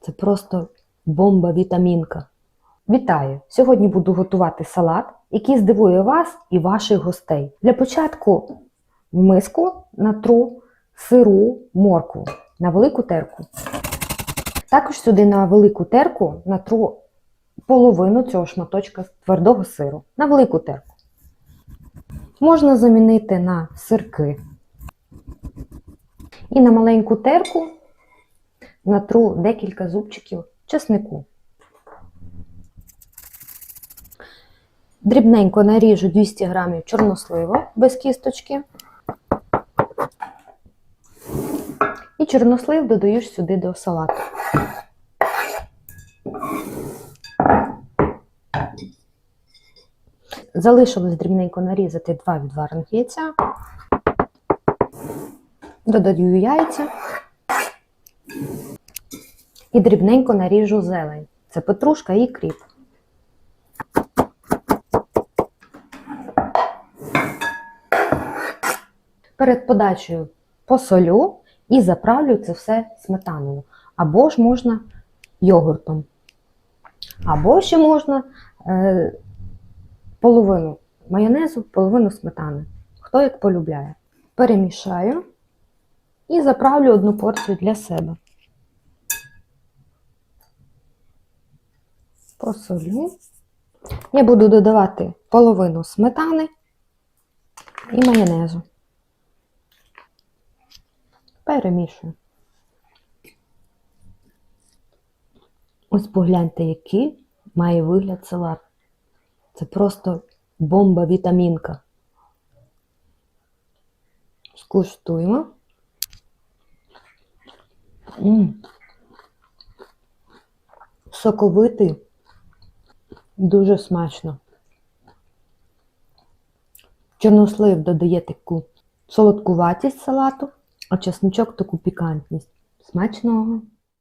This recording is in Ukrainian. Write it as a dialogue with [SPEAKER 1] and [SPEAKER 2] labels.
[SPEAKER 1] Це просто бомба-вітамінка. Вітаю! Сьогодні буду готувати салат, який здивує вас і ваших гостей. Для початку в миску натру сиру моркву на велику терку. Також сюди на велику терку натру половину цього шматочка твердого сиру на велику терку. Можна замінити на сирки. І на маленьку терку натру декілька зубчиків чеснику. Дрібненько наріжу 200 грамів чорносливу без кісточки. І чорнослив додаю сюди до салату. Залишилось дрібненько нарізати два відварених яйця. Додаю яйця. І дрібненько наріжу зелень. Це петрушка і кріп. Перед подачею посолю і заправлю це все сметаною. Або ж можна йогуртом. Або ще можна е, половину майонезу, половину сметани. Хто як полюбляє. Перемішаю і заправлю одну порцію для себе. Посолю. Я буду додавати половину сметани і майонезу. Перемішую. Ось погляньте, який має вигляд салат. Це просто бомба-вітамінка. Скуштуємо. М. Соковитий. Дуже смачно. Чорнослив додає таку солодкуватість салату, а чесночок таку пікантність. Смачного!